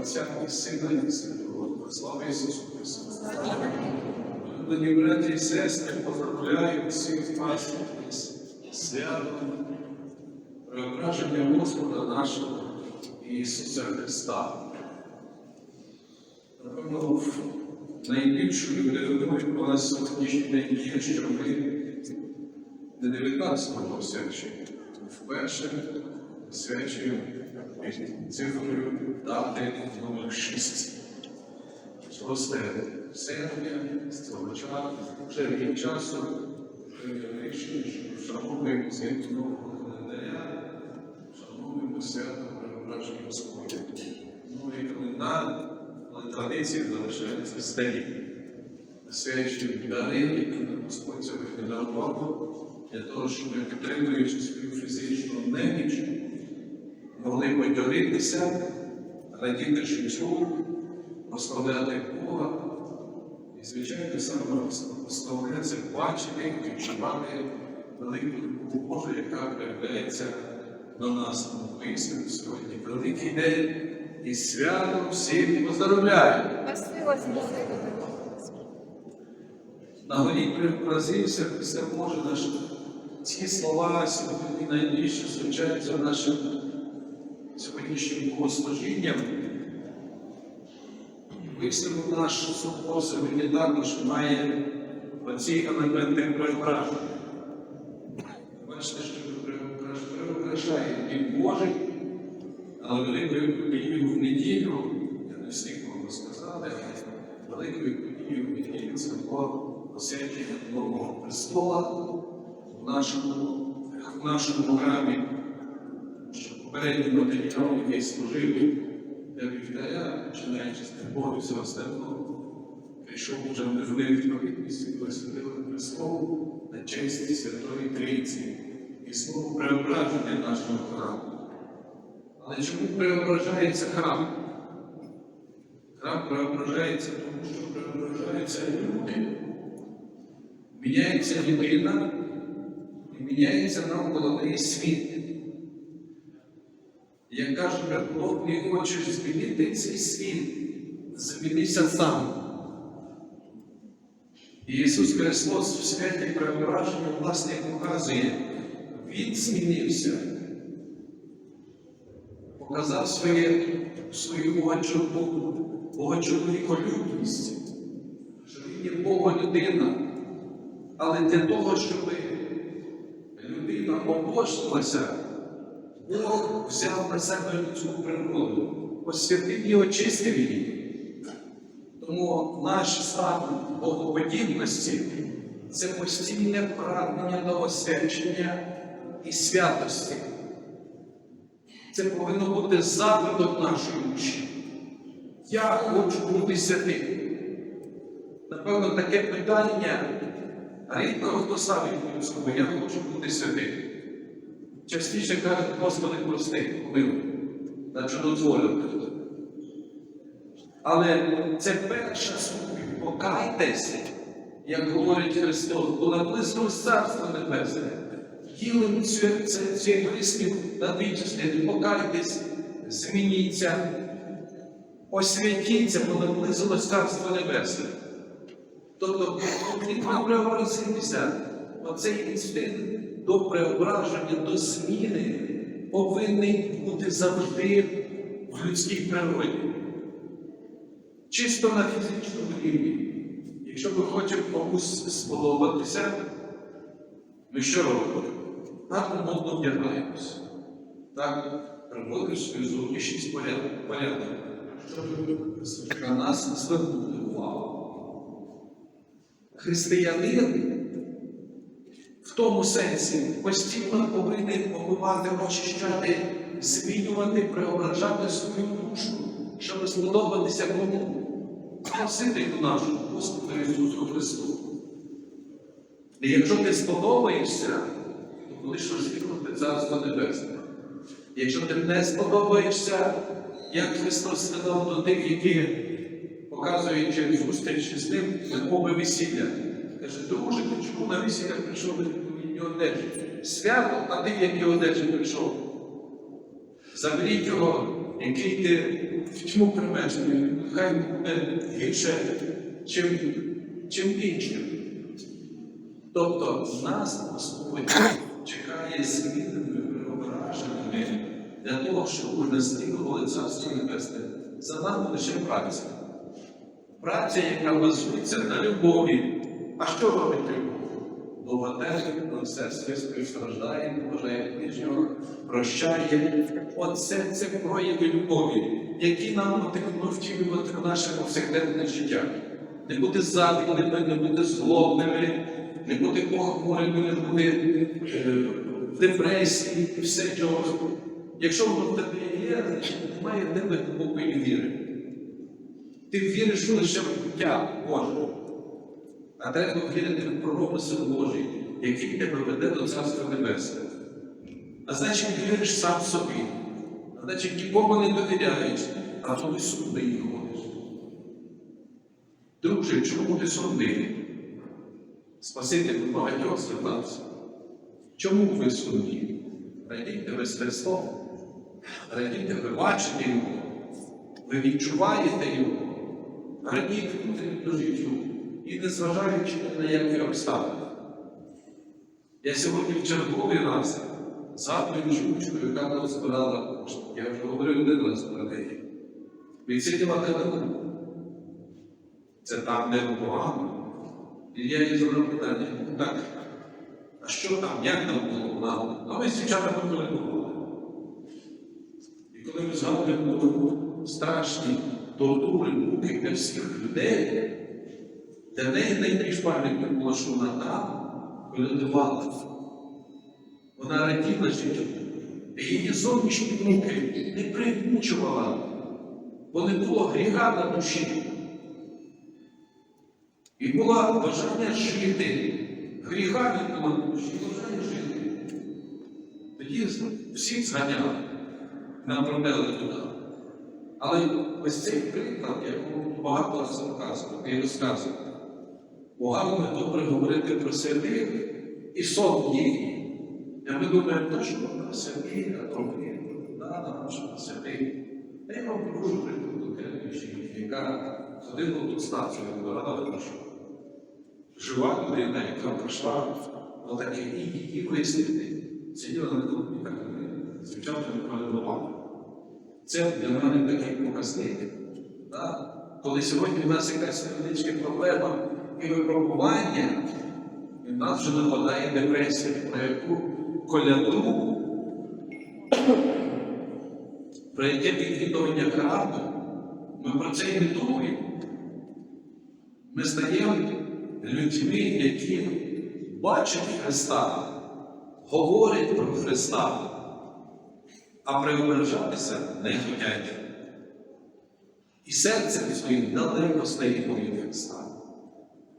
Отця і Сина і Святого Духа. Слава Ісусу Христу! Улюблені браті і сестри, поздравляю всіх вас святом преображення Господа нашого Ісуса Христа. Напевно, найбільшою у нас сьогоднішній день є, що ми не 19-го свячення, вперше свячуємо цифрою дати номер 6. Цього серпня, часу, вже від часу вшановуємо згідно нового календаря, вшановуємо свято преображення Господня. Ну і календар, але традиція залишається старі. Свячі дари, які нам Господь сьогодні дарував, для того, щоб підтримуючи свою фізичну неміч, могли поділитися, радіти життю, прославляти Бога. І, звичайно, саме основне це бачити, відчувати велику любов Божу, яка проявляється до нас у Христі сьогодні. Великий день і свято всім поздоровляю! На горі преобразився Христе Боже наш. Ці слова сьогодні найбільше звучаються нашим сьогоднішнім богослужінням. Висновок наш собор сьогодні також має оці елементи преображення. Бачите, що преображає Дім Божий, але великою подією в неділю, я не встиг вам сказати, великою подією в неділю це було освячення нового престола в нашому, в нашому храмі, що попередньо матеріал, який служив для вівтаря, починаючи з всього остального, прийшов уже в відповідність і присвятили престолу на честь Святої Трійці і слово преображення нашого храму. Але чому преображається храм? Храм преображається, тому що преображаються люди. Міняється людина і міняється навколо неї світ. Як каже Бог, не хочеш змінити цей світ, змінися сам. Ісус Христос в святі преображення власне показує, Він змінився, показав своє, свою богочоловіколюбність, що Він є Бога людина, але для того, щоб людина обожнилася, Бог взяв на себе людську природу, освятив і очистив її. Тому наш стан богоподібності це постійне прагнення до освячення і святості. Це повинно бути запитом нашої душі. Я хочу бути святим. Напевно, таке питання рідко хто ставить людському, я хочу бути святим. Частіше кажуть, Господи, прости, помилуй, на чудотворю. Але це перша суть. Покайтеся, як говорить Христос, бо наблизилось Царство Небесне. Ділим цей вислів на частини. Покайтесь, змініться, освятіться, бо наблизилось Царство Небесне. Тобто, не преобразитися, оцей інстинкт до преображення, до зміни повинен бути завжди в людській природі. Чисто на фізичному рівні. Якщо ми хочемо комусь сподобатися, ми що робимо? Так модно вдягаємося. Так приводимо свою зовнішність порядок, щоб на нас звернули увагу. Християнин в тому сенсі постійно повинен побивати, очищати, змінювати, преображати свою душу, щоб сподобатися кому Спасителю нашому Господу Ісусу Христу. І якщо ти сподобаєшся, то будеш розкрити Царство Небесне. Якщо ти не сподобаєшся, як Христос сказав до тих, які показуючи зустріч з ним, умови весілля. Каже, друже, чому на весілля прийшов до відповідні одежі? Свято, а ти в якій одежі прийшов? Заберіть його, який ти в тьму примешені, хай буде гірше, чим, чим іншим. Тобто нас Господь чекає змінними, преображеними для того, щоб ми наслідували Царство Небесне. За нами лише праця. Праця, яка базується на любові. А що робить любов? Довготерпить, милосердство співстраждає, бажає ближнього, прощає. Оце це прояви любові, які нам потрібно втілювати в наше повсякденне життя. Не бути завідними, не бути злобними, не бути похмурими, не бути е, депресії і все цього. Якщо воно в тебе є, немає тебе глибокої віри. Ти віриш лише в буття Боже. А треба вірити в промисел Божий, який тебе веде до Царства Небесного. А значить, віриш сам собі. А значить, нікому не довіряєш, а то сумний ходиш. Друже, чому ти сумний? Спаситель багатьох звертався. Чому ви сумні? Радійте ви Христом, радійте ви бачите Його, ви відчуваєте Його, радійте потрібно життю і не зважаючи на які обставини. Я сьогодні в черговий раз згадую жіночку, яка збирала кошти. Я вже говорив один раз про неї. Відсиділа калену. Це там, де погано. І я їй задав питання, так, а що там, як там було? А ми з дівчатами колядували. І коли ми згадуємо страшні тортури, муки для всіх людей, для неї найбільш пам'ятним було, що вона там колядувала. Вона раділа життю. Її зовнішні муки не пригнічувала, бо не було гріха на душі. І було бажання жити. Гріха не на душі, бажання жити. Тоді всі зганяли, направляли туди. Але ось цей приклад, якому багато разів розказував і розказував. Погано добре говорити про святих і сон їхній. А ми думаємо, то що про святих, а про да, що про святих. Та я вам покажу приклад до Кермічі, яка ходила тут стацію вибирала. Жива людина, яка пройшла на такі і її вислідки, сиділа на так звичайно, не колядувала. Це для мене такий показник. Да? Коли сьогодні в нас якась невеличка проблема і випробування, і нас вже нападає депресія, про яку коляду, про яке відвідування храму, ми про це і не думаємо. Ми стаємо людьми, які бачать Христа, говорять про Христа, а преображатися не хотять. І серце своїм далеко стоїть від Христа.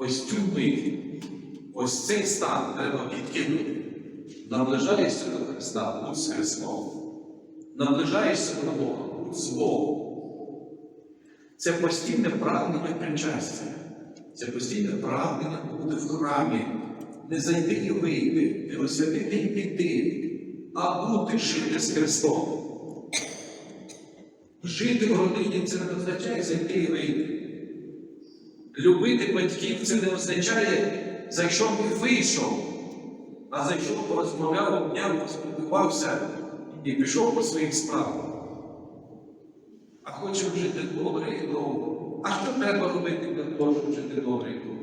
Ось цю мить, ось цей стан треба відкинути. Наближаєшся до Христа, будь з Христом. Наближаєшся до Бога, будь з Богом. Це постійне прагнення причастя. Це постійне прагнення бути в храмі, не зайти і вийти, не освятити і піти, а бути жити з Христом. Жити в родині це не означає зайти і вийти. Любити батьків це не означає, зайшов і вийшов, а зайшов, порозмовляв, обняв, поспілкувався і пішов по своїм справам. А хочемо жити добре і довго. А що треба робити для того, щоб жити добре і довго?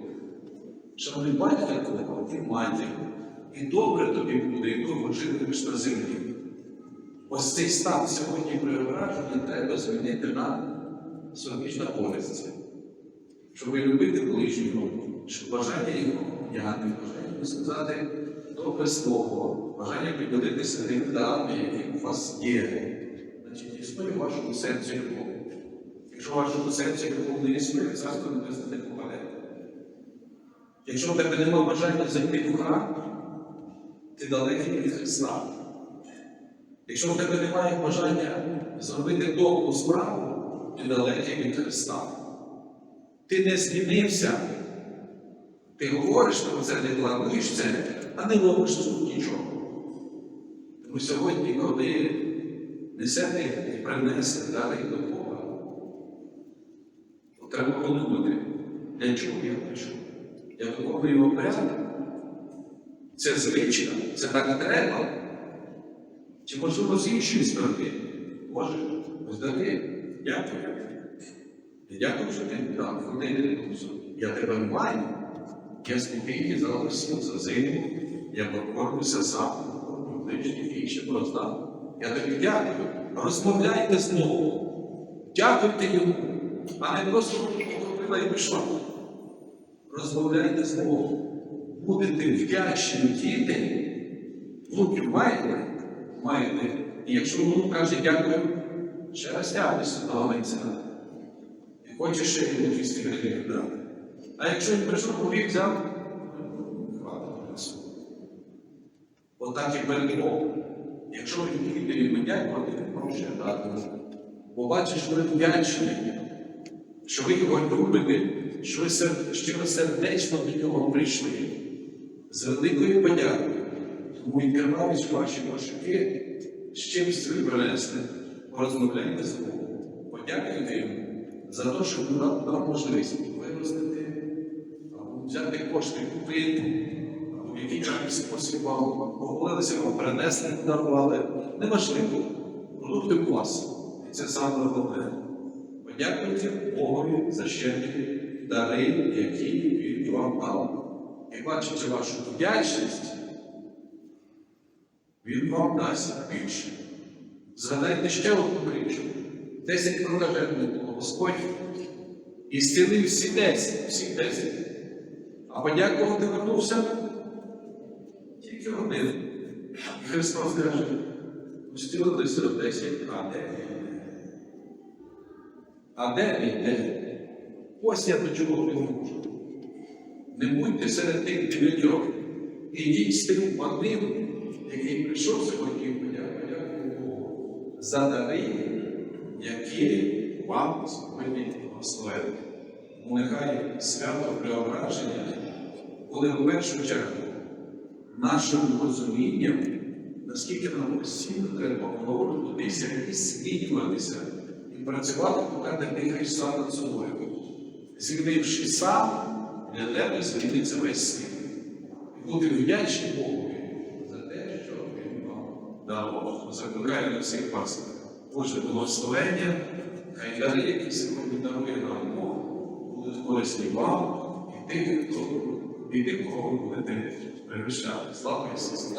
Шановний батько, і матір, і добре тобі буде, і довго житимеш на землі. Ось цей стан сьогодні преображений треба змінити на сьогоднішня користь. Щоб любити ближнього, щоб бажання його обняти, бажання сказати добре слово, бажання поділитися тим даром, який у вас є. Значить, існує в вашому серці любов. Якщо в вашому серці любов не існує, царство небесне не попаде. Якщо в тебе немає бажання зайти в храм, ти далекий від Христа. Якщо в тебе немає бажання зробити добру справу, ти далекий від Христа. Ти не змінився. Ти говориш про це, не плануєш це, а не робиш тут нічого. Тому сьогодні, коли несете і принесли дари до Бога, треба подумати, для чого я прийшов. Я виконую порядок. Це звичка, це так треба. Чи можливо з іншої сторони? Боже, ось дякую. Дякую, що ти дав Ісусу. Я тебе маю. Я спокійний за усім за зиму. Я покорюся сам, ближніх іншим роздав. Я тобі дякую. Розмовляйте з ним. Дякуйте йому, а не просто купила і пішла. Розмовляйте з ним. Будете вдячні діти. Внуків маєте? Маєте. І якщо внук каже дякую, ще раз дякую святого Отця. І хочеш ще йому 200 гривень дати. А якщо він прийшов повік взяв, хватить. Отак і перед Якщо він піде і подякувати, може дати. Бо бачиш, ви вдячні, що ви його любите, що ви сер- щиросердечно до нього прийшли. З великою подякою. Тому відкривають ваші кошики, з чимось ви принесли, розмовляйте з Богом. Подякуйте йому за те, що він дав дав можливість виростити, або взяти кошти, купити, або в який спосіб вам помолилися, вам принесли, дарували. Неважливо. Продукти у вас. І це саме головне. Подякуйте Богові за щедрі дари, які він вам дав. І бачите вашу вдячність, він вам дасть більше. Згадайте ще одну притчу. Десять було Господь і зцілив всі десять, всі десять. А подякувати вернувся тільки один. Христос каже, зцілилися десять, а де? А де він? Де? Ось я до чого можу. Не будьте серед тих дев'ятьох. Ідіть з тим одним, який прийшов сьогодні і подякував Богу за дари, які вам сьогодні благословили. Тому нехай свято преображення, коли в першу чергу нашим розумінням, наскільки нам постійно треба повернутися і змінюватися, і працювати, поки не дихаєш сам над собою. Звільнивши сам, для тебе звільниться весь світ. І бути вдячні Богу за те, що він вам дав. Закликаю на всіх вас. Боже благословення, хай дари, які сьогодні дарує нам Бог, будуть корисні вам і тих, хто і тих, кого будете перевищати. Слава Ісусу!